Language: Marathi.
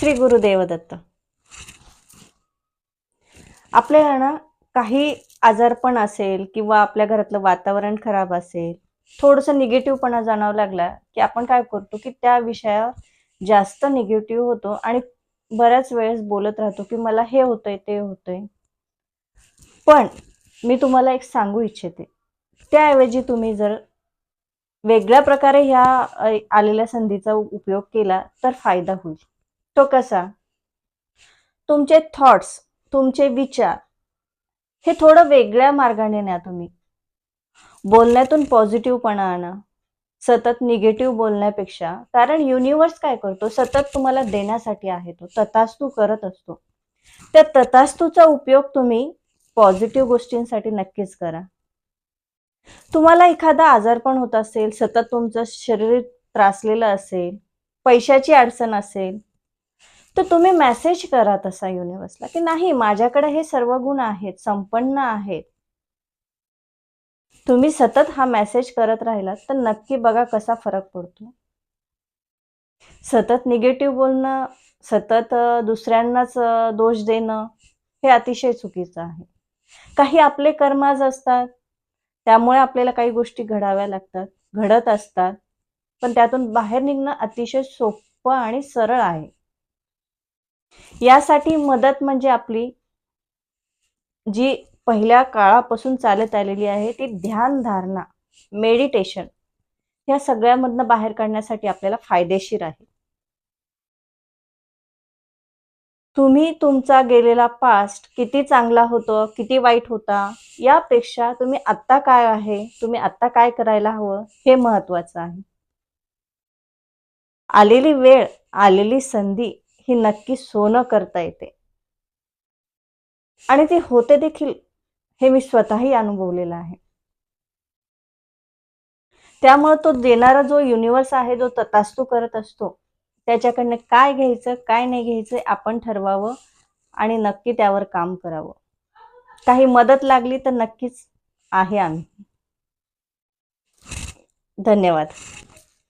श्री गुरुदेव दत्त आपल्याला ना काही आजारपण असेल किंवा आपल्या घरातलं वातावरण खराब असेल थोडंसं निगेटिव्हपणा जाणवू लागला की आपण काय करतो की त्या विषयावर जास्त निगेटिव्ह होतो आणि बऱ्याच वेळेस बोलत राहतो की मला हे होतंय ते होतंय. पण मी तुम्हाला एक सांगू इच्छिते. त्याऐवजी तुम्ही जर वेगळ्या प्रकारे ह्या आलेल्या संधीचा उपयोग केला तर फायदा होईल. तो कसा? तुमचे थॉट्स तुमचे विचार हे थोडं वेगळ्या मार्गाने न्या तुम्ही. बोलण्यातून पॉझिटिव्हपणा आणा. सतत निगेटिव्ह बोलण्यापेक्षा कारण युनिवर्स काय करतो? सतत तुम्हाला देण्यासाठी आहे तो. ततास्तू करत असतो. त्या ततास्तूचा उपयोग तुम्ही पॉझिटिव्ह गोष्टींसाठी नक्कीच करा. तुम्हाला एखादा आजारपण होत असेल सतत तुमचं शरीर त्रासलेलं असेल पैशाची अडचण असेल तर तुम्ही मेसेज करा तसा युनिव्हर्सला की नाही माझ्याकडे हे सर्व गुण आहेत संपन्न आहेत. तुम्ही सतत हा मेसेज करत राहिलात तर नक्की बघा कसा फरक पडतो. सतत निगेटिव्ह बोलणं सतत दुसऱ्यांनाच दोष देणं हे अतिशय चुकीचं आहे. काही आपले कर्माज असतात त्यामुळे आपल्याला काही गोष्टी घडाव्या लागतात घडत असतात पण त्यातून बाहेर निघणं अतिशय सोपं आणि सरळ आहे. यासाठी मदत म्हणजे आपली जी पहिल्या काळापासून चालत आलेली आहे ती ध्यान धारणा मेडिटेशन या सगळ्यामधनं बाहेर काढण्यासाठी आपल्याला फायदेशीर आहे. तुम्ही तुमचा गेलेला पास्ट किती चांगला होतो किती वाईट होता यापेक्षा तुम्ही आत्ता काय आहे तुम्ही आत्ता काय करायला हवं हे महत्वाचं आहे. आलेली वेळ आलेली संधी ही नक्की सोनं करता येते. आणि ते होते देखील हे मी स्वतःही अनुभवलेलं आहे. त्यामुळे तो देणारा जो युनिवर्स आहे जो ततास्तू करत असतो त्याच्याकडनं काय घ्यायचं काय नाही घ्यायचं आपण ठरवावं आणि नक्की त्यावर काम करावं. काही मदत लागली तर नक्कीच आहे आम्ही. धन्यवाद.